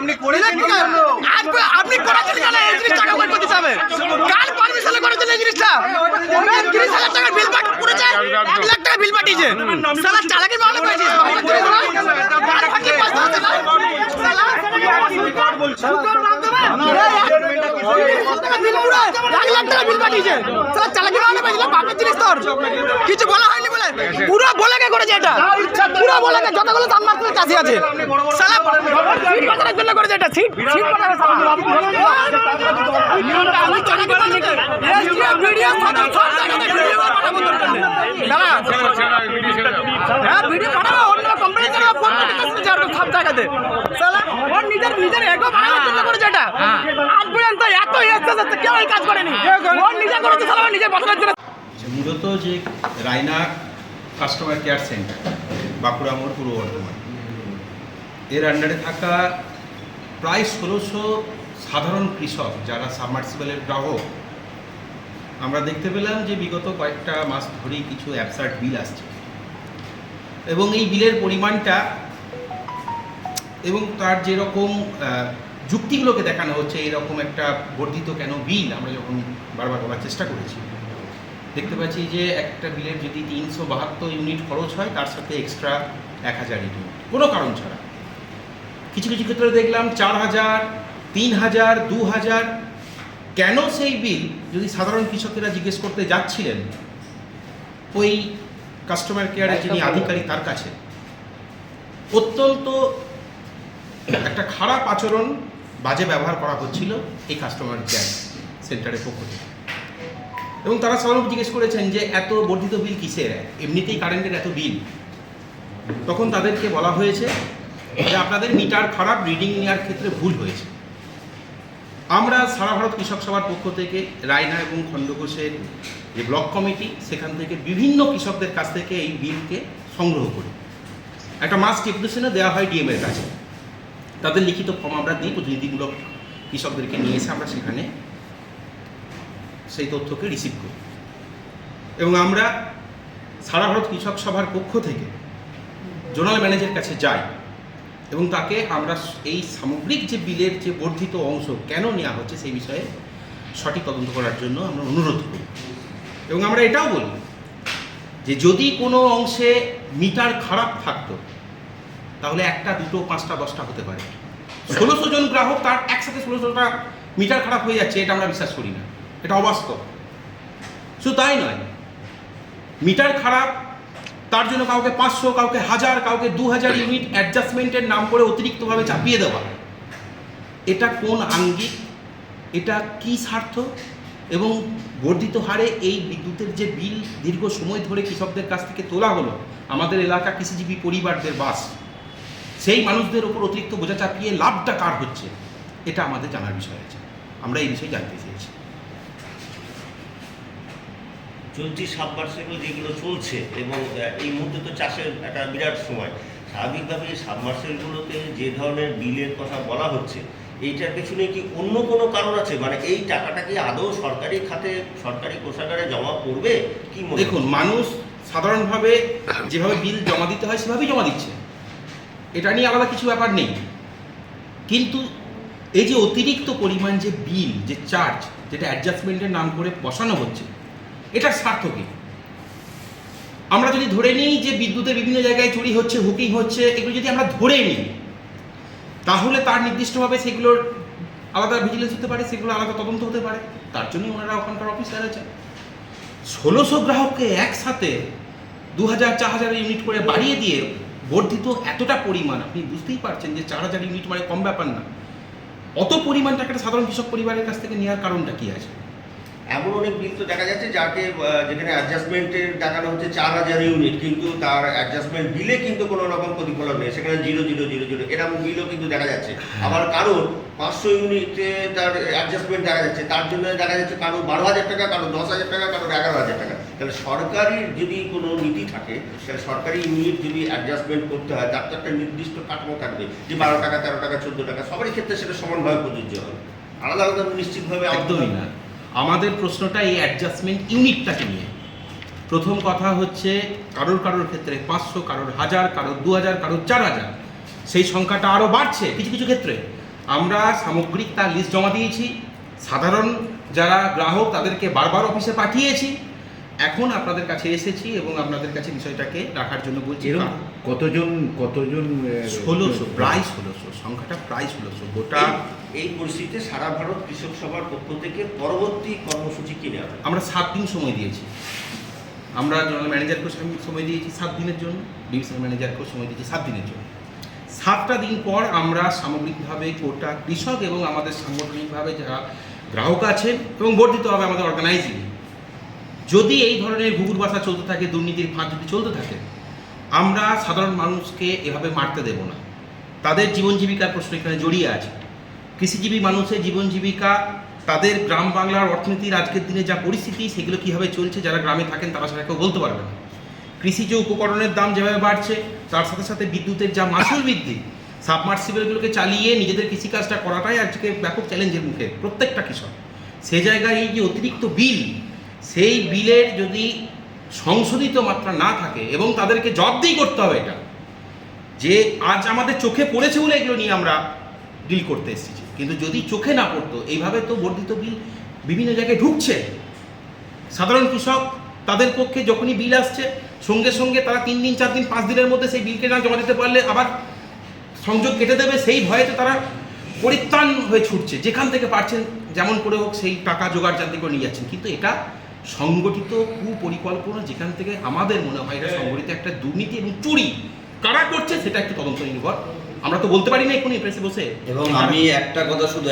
আপনি করেছেন? আপনি করেছেন কেন? এই জিনিসটা কাউকে করতে যাবেন কার পারমিশনে করেছেন এই জিনিসটা? তিরিশ হাজার টাকার বিল পাঠ করেছে লাখ টাকা বিল পাঠিয়েছে। সালা চালাকি মামলা করেছিস কার ফাঁকি পয়সা আছে না? শালা, সুতোর নাম দেবে? এই এক লাখ টাকা বিল পুরো, এক লাখ টাকা বিল পাঠিয়েছে সালা চালাকি মামলা করেছিল বাপের জিনিস তোর। কিছু বলা হয়নি বলে? পুরো বলে কে করেছে এটা। পুরো বলে কে যতগুলো দাম মাত্র চাষি আছে। সালা সিট বাজারের জন্য করেছে এটা। সিট সিট সালা করে। হ্যাঁ, ভিডিও পাঠাবো, অন্য র ফোন যার সব জায়গাতে। শালা, ওর নিজের নিজের ego মূলত যে Raina customer care centre Bankura মোড়, পূর্ব বর্ধমান। এর আন্ডারে থাকা প্রায় ষোলোশো সাধারণ কৃষক যারা সাবমার্সিবলের গ্রাহক, আমরা দেখতে পেলাম যে বিগত কয়েকটা মাস ধরেই কিছু অ্যাবসার্ট বিল আসছে। এবং এই বিলের পরিমাণটা এবং তার যেরকম যুক্তিগুলোকে দেখানো হচ্ছে এরকম একটা বর্ধিত কেন বিল আমরা যখন বারবার বলার চেষ্টা করেছি। দেখতে পাচ্ছি যে একটা বিলের যদি তিনশো বাহাত্তর ইউনিট খরচ হয় তার সাথে এক্সট্রা এক হাজার ইউনিট। কোনো কারণ ছাড়া। কিছু কিছু ক্ষেত্রে দেখলাম চার হাজার তিন হাজার দু হাজার। কেন সেই বিল? যদি সাধারণ কৃষকেরা জিজ্ঞেস করতে যাচ্ছিলেন ওই কাস্টমার কেয়ারের যিনি আধিকারিক তার কাছে। অত্যন্ত একটা খারাপ আচরণ বাজে ব্যবহার করা হচ্ছিল এই কাস্টমার কেয়ার সেন্টারের পক্ষ থেকে। এবং তারা সাধারণত জিজ্ঞেস করেছেন যে, এত বর্ধিত বিল কিসের? এমনিতেই কারেন্টের এত বিল তখন তাদেরকে বলা হয়েছে যে, আপনাদের মিটার খারাপ রিডিং নেওয়ার ক্ষেত্রে ভুল হয়েছে। আমরা সারা ভারত কৃষক সভার পক্ষ থেকে, রায়না এবং খণ্ডঘোষের যে ব্লক কমিটি, সেখান থেকে বিভিন্ন কৃষকদের কাছ থেকে এই বিলকে সংগ্রহ করি। একটা মাস ডেপুটেশনে দেওয়া হয় ডিএমের কাছে। তাদের লিখিত ফর্ম আমরা দিই প্রতিনিধিমূলক কৃষকদেরকে নিয়ে এসে আমরা সেখানে সেই তথ্যকে রিসিভ করি। এবং আমরা সারা ভারত কৃষক সভার পক্ষ থেকে জোনাল ম্যানেজারের কাছে যাই এবং তাকে আমরা এই সামগ্রিক যে বিলের যে বর্ধিত অংশ কেন নেওয়া হচ্ছে সেই বিষয়ে সঠিক তদন্ত করার জন্য আমরা অনুরোধ করি। এবং আমরা এটাও বলি যে যদি কোনো অংশে মিটার খারাপ থাকতো তাহলে একটা, দুটো, পাঁচটা, দশটা হতে পারে। ষোলোশো জন গ্রাহক তার একসাথে ষোলোশোটা মিটার খারাপ হয়ে যাচ্ছে, এটা আমরা বিশ্বাস করি না। এটা অবাস্তব। শুধু তাই নয়। মিটার খারাপ তার জন্য কাউকে পাঁচশো, কাউকে হাজার, কাউকে দু হাজার ইউনিট অ্যাডজাস্টমেন্টের নাম করে অতিরিক্তভাবে চাপিয়ে দেওয়া। এটা কোন আঙ্গিক? এটা কি স্বার্থ? এবং বর্ধিত হারে এই বিদ্যুতের যে বিল দীর্ঘ সময় ধরে কৃষকদের কাছ থেকে তোলা হলো, আমাদের এলাকা কৃষিজীবী পরিবারদের বাস সেই মানুষদের ওপর অতিরিক্ত বোঝা চাপিয়ে লাভটা কার হচ্ছে এটা আমাদের জানার বিষয় আছে। আমরা এই বিষয়ে জানতে চেয়েছি। চলতি সাবমার্সেবল যেগুলো চলছে এবং এই মুহূর্তে তো চাষের একটা বিরাট সময় স্বাভাবিকভাবে এই সাবমার্সেলগুলোতে যে ধরনের বিলের কথা বলা হচ্ছে এইটার পেছনে কি অন্য কোনো কারণ আছে? মানে এই টাকাটা কি আদৌ সরকারি খাতে সরকারি কোষাগারে জমা পড়বে? কি দেখুন মানুষ সাধারণভাবে যেভাবে বিল জমা দিতে হয় সেভাবেই জমা দিচ্ছে। এটা নিয়ে আলাদা কিছু ব্যাপার নেই। কিন্তু এই যে অতিরিক্ত পরিমাণ যে বিল, যে চার্জ, যেটা অ্যাডজাস্টমেন্টের নাম করে বসানো হচ্ছে, এটার স্বার্থ কি? আমরা যদি ধরে নিই যে বিদ্যুতের বিভিন্ন জায়গায় চুরি হচ্ছে, হুকিং হচ্ছে, এগুলো যদি আমরা ধরে নিই, তাহলে তার নির্দিষ্টভাবে সেগুলোর আলাদা ভিজিলেন্স হতে পারে সেগুলো আলাদা তদন্ত হতে পারে। তার জন্যই ওনারা ওখানকার অফিসার আছে ষোলোশো গ্রাহককে একসাথে দু হাজার, চার হাজার ইউনিট করে বাড়িয়ে দিয়ে বর্ধিত এতটা পরিমাণ, আপনি বুঝতেই পারছেন যে চার হাজার ইউনিট মানে কম ব্যাপার না। অত পরিমাণ টাকাটা সাধারণ কৃষক পরিবারের কাছ থেকে নেওয়ার কারণটা কি আছে? এমন অনেক বিল তো দেখা যাচ্ছে যাকে যেখানে অ্যাডজাস্টমেন্টের দেখানো হচ্ছে চার হাজার ইউনিট কিন্তু তার অ্যাডজাস্টমেন্ট বিলে কিন্তু কোনো রকম প্রতিফলন নেই। সেখানে জিরো জিরো জিরো জিরো এরকম বিলও কিন্তু দেখা যাচ্ছে। আবার কারও পাঁচশো ইউনিটে তার অ্যাডজাস্টমেন্ট দেখা যাচ্ছে তার জন্য দেখা যাচ্ছে কারও বারো হাজার টাকা কারও দশ হাজার টাকা কারও এগারো হাজার টাকা। তাহলে সরকারি যদি কোনো নীতি থাকে তাহলে সরকারি ইউনিট যদি অ্যাডজাস্টমেন্ট করতে হয় তার তো একটা নির্দিষ্ট কাঠামো থাকবে যে বারো টাকা তেরো টাকা চোদ্দ টাকা সবারই ক্ষেত্রে সেটা সমানভাবে প্রযোজ্য হবে। আলাদা আলাদা নিশ্চিতভাবে একদমই না। আমাদের প্রশ্নটা এই অ্যাডজাস্টমেন্ট ইউনিটটাকে নিয়ে। প্রথম কথা হচ্ছে কারোর কারোর ক্ষেত্রে পাঁচশো কারোর হাজার কারোর দু হাজার কারোর চার হাজার। সেই সংখ্যাটা আরও বাড়ছে কিছু কিছু ক্ষেত্রে। আমরা সামগ্রিক তার লিস্ট জমা দিয়েছি। সাধারণ যারা গ্রাহক তাদেরকে বারবার অফিসে পাঠিয়েছি। এখন আপনাদের কাছে এসেছি এবং আপনাদের কাছে বিষয়টাকে রাখার জন্য বলছি কতজন কতজন ষোলোশো প্রায় ষোলোশো সংখ্যাটা প্রায় ষোলোশো। গোটা এই- পরিস্থিতিতে সারা ভারত কৃষক সভার পক্ষ থেকে পরবর্তী কর্মসূচি কি নেওয়া আমরা সাত দিন সময় দিয়েছি। আমরা জেনারেল ম্যানেজারকেও সময় দিয়েছি সাত দিনের জন্য, ডিভিশনাল ম্যানেজারকেও সময় দিয়েছি সাত দিনের জন্য। সাতটা দিন পর আমরা সামগ্রিকভাবে গোটা কৃষক এবং আমাদের সাংগঠনিকভাবে যারা গ্রাহক আছেন এবং বর্ধিত হবে আমাদের অর্গানাইজিং যদি এই ধরনের ঘুঘুর বাসা চলতে থাকে, দুর্নীতির ফাঁদ যদি চলতে থাকে, আমরা সাধারণ মানুষকে এভাবে মারতে দেব না। তাদের জীবন জীবিকার প্রশ্ন এখানে জড়িয়ে আছে। কৃষিজীবী মানুষের জীবন জীবিকা, তাদের গ্রাম বাংলার অর্থনীতির আজকের দিনে যা পরিস্থিতি, সেগুলো কীভাবে চলছে, যারা গ্রামে থাকেন তারা সেটা কেউ বলতে পারবে না। কৃষিজ উপকরণের দাম যেভাবে বাড়ছে, তার সাথে সাথে বিদ্যুতের যা মাসুল বৃদ্ধি, সাবমার্সিবলগুলোকে চালিয়ে নিজেদের কৃষিকাজটা করাটাই আজকে ব্যাপক চ্যালেঞ্জের মুখে প্রত্যেকটা কৃষক। সে জায়গায় এই যে অতিরিক্ত বিল, সেই বিলের যদি সংশোধিত মাত্রা না থাকে এবং তাদেরকে জবাবদিহি করতে হবে এটা, যে আজ আমাদের চোখে পড়েছে বলে এগুলো নিয়ে আমরা ডিল করতে এসেছি। কিন্তু যদি চোখে না পড়তো এইভাবে তো বর্ধিত বিল বিভিন্ন জায়গায় ঢুকছে। সাধারণ কৃষক তাদের পক্ষে যখনই বিল আসছে সঙ্গে সঙ্গে তারা তিন দিন চার দিন পাঁচ দিনের মধ্যে সেই বিলকে না জমা দিতে পারলে আবার সংযোগ কেটে দেবে। সেই ভয়েতে তারা পরিত্রাণ হয়ে ছুটছে যেখান থেকে পারছেন যেমন করে হোক সেই টাকা জোগাড় জানতে করে নিয়ে যাচ্ছেন। কিন্তু এটা সংগঠিত কুপরিকল্পনা যেখান থেকে আমাদের মনে হয় এটা সংগঠিত একটা দুর্নীতি এবং চুরি। কারা করছে সেটা একটু তদন্ত নির্ভর আমরা তো বলতে পারি না এখনই প্রেসে বসে। এবং আমি একটা কথা শুধু